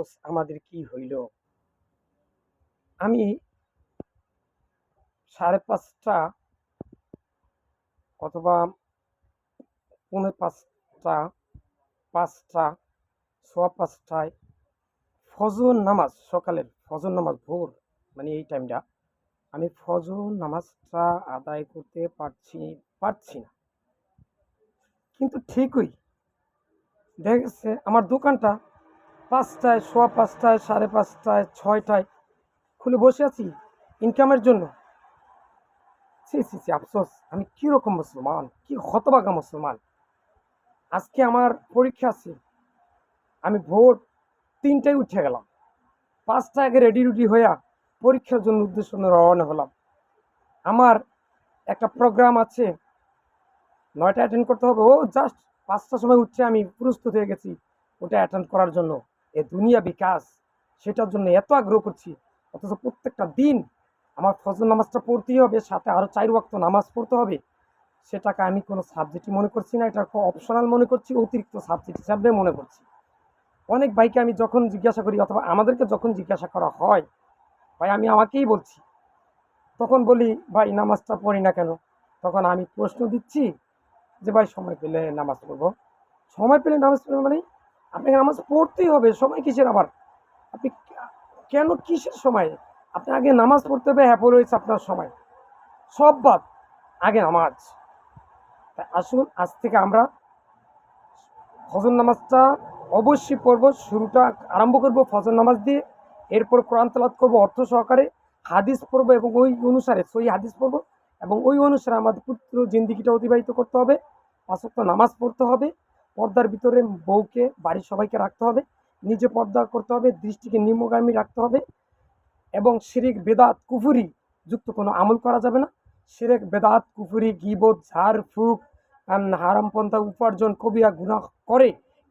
আফসোস আমাদের কি হইল? আমি সাড়ে পাঁচটা অথবা পৌনে পাঁচটা পাঁচটা, সোয়া পাঁচটায় ফজর নামাজ, সকালের ফজর নামাজ ভোর মানে এই টাইমটা আমি ফজর নামাজটা আদায় করতে পারছি পারছি না। কিন্তু ঠিকই, দেখা গেছে আমার দোকানটা পাঁচটায়, সোয়া পাঁচটায়, সাড়ে পাঁচটায়, ছয়টায় খুলে বসে আছি ইনকামের জন্য। সি সি সি আফসোস, আমি কীরকম মুসলমান, কি হতবাগা মুসলমান। আজকে আমার পরীক্ষা আছে, আমি ভোর তিনটায় উঠে গেলাম। পাঁচটা আগে রেডি রুডি হইয়া পরীক্ষার জন্য উদ্দেশ্য রওনা হলাম। আমার একটা প্রোগ্রাম আছে, নয়টা অ্যাটেন্ড করতে হবে। ও জাস্ট পাঁচটার সময় উঠছে আমি প্রস্তুত হয়ে গেছি ওটা অ্যাটেন্ড করার জন্য। এ দুনিয়া বিকাশ, সেটার জন্য এত আগ্রহ করছি। অথচ প্রত্যেকটা দিন আমার ফজর নামাজটা পড়তেই হবে, সাথে আরও চার ওয়াক্ত নামাজ পড়তে হবে। সেটাকে আমি কোনো সাবজেক্টই মনে করছি না এটা অপশনাল মনে করছি, অতিরিক্ত সাবজেক্ট হিসাবে মনে করছি। অনেক ভাইকে আমি যখন জিজ্ঞাসা করি, অথবা আমাদেরকে যখন জিজ্ঞাসা করা হয়, ভাই আমি আমাকেই বলছি। তখন বলি, ভাই নামাজটা পড়ি না কেন? তখন আমি প্রশ্ন দিচ্ছি যে, ভাই সময় পেলে নামাজ পড়ব। সময় পেলে নামাজ পড়ব মানে আপনাকে নামাজ পড়তেই হবে, সময় কিসের আবার? আপনি কেন কিসের সময়? আপনি আগে নামাজ পড়তে হবে হ্যাঁ রয়েছে আপনার সময়। সব বাদ, আগে নামাজ। তাই আসুন, আজ থেকে আমরা ফজর নামাজটা অবশ্যই পড়ব, শুরুটা আরম্ভ করব ফজর নামাজ দিয়ে, এরপর কোরআন তালাত করব অর্থ সহকারে, হাদিস পড়ব এবং ওই অনুসারে সই হাদিস পড়ব এবং ওই অনুসারে আমাদের পুত্র জিন্দিগিটা অতিবাহিত করতে হবে পাঁচক্ত নামাজ পড়তে হবে পর্দার ভিতরে বউকে, বাড়ির সবাইকে রাখতে হবে, নিজে পর্দা করতে হবে, দৃষ্টিকে নিম্নগামী রাখতে হবে এবং শিরিক, বেদাত, কুফুরি যুক্ত কোনো আমল করা যাবে না। শিরেক, বেদাত, কুফুরি, গিবত, ঝাড়, ফুক হারামপন্থা উপার্জন, কবিরা গুণা করে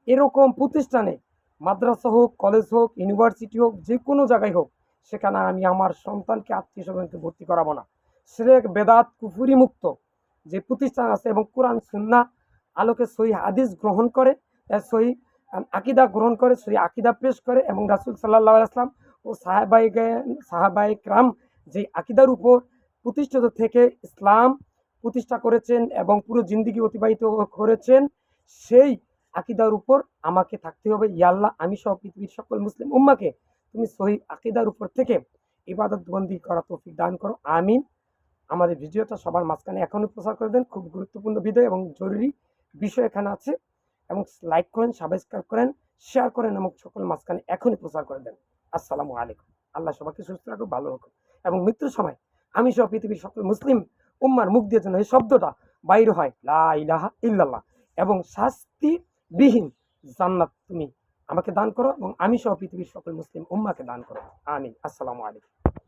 এরকম প্রতিষ্ঠানে মাদ্রাসা হোক, কলেজ হোক, ইউনিভার্সিটি হোক, যে কোনো জায়গায় হোক, সেখানে আমি আমার সন্তানকে, আত্মীয় স্বজনকে ভর্তি করাবো না। শিরেক, বেদাত, কুফুরি মুক্ত যে প্রতিষ্ঠান আছে এবং কোরআন সুন্না আলোকে সই হাদিস গ্রহণ করে সই আকিদা গ্রহণ করে সই আকিদা পেশ করে এবং রাসুল সাল্লাহ আসলাম ও সাহাবাই সাহাবাই ক্রাম যে আকিদার উপর প্রতিষ্ঠিত থেকে ইসলাম প্রতিষ্ঠা করেছেন এবং পুরো জিন্দিগি অতিবাহিত করেছেন, সেই আকিদার উপর আমাকে থাকতে হবে। ইয়াল্লাহ আমি সহ পৃথিবীর সকল মুসলিম উম্মাকে তুমি সহি আকিদার উপর থেকে ইবাদত বন্দি করা তৌফিক দান করো। আমিন। আমাদের ভিডিওটা সবার মাঝখানে এখনই প্রচার করে দেন। খুব গুরুত্বপূর্ণ ভিডিও এবং জরুরি বিষয় এখানে আছে এবং লাইক করেন সাবস্ক্রাইব করেন শেয়ার করেন এবং সকল মাঝখানে এখনই প্রচার করে দেন। আসসালামু আলাইকুম। আল্লাহ সবাইকে সুস্থ রাখুক, ভালো রাখুক এবং মৃত্যুর সময় আমি সহ পৃথিবীর সকল মুসলিম উম্মার মুখ দিয়ে যেন এই শব্দটা বাইর হয়, লা ইলাহা ইল্লাল্লাহ এবং শাস্তিবিহীন জান্নাত তুমি আমাকে দান করো এবং আমি সহ পৃথিবীর সকল মুসলিম উম্মাকে দান করো। আমিন। আসসালামু আলাইকুম।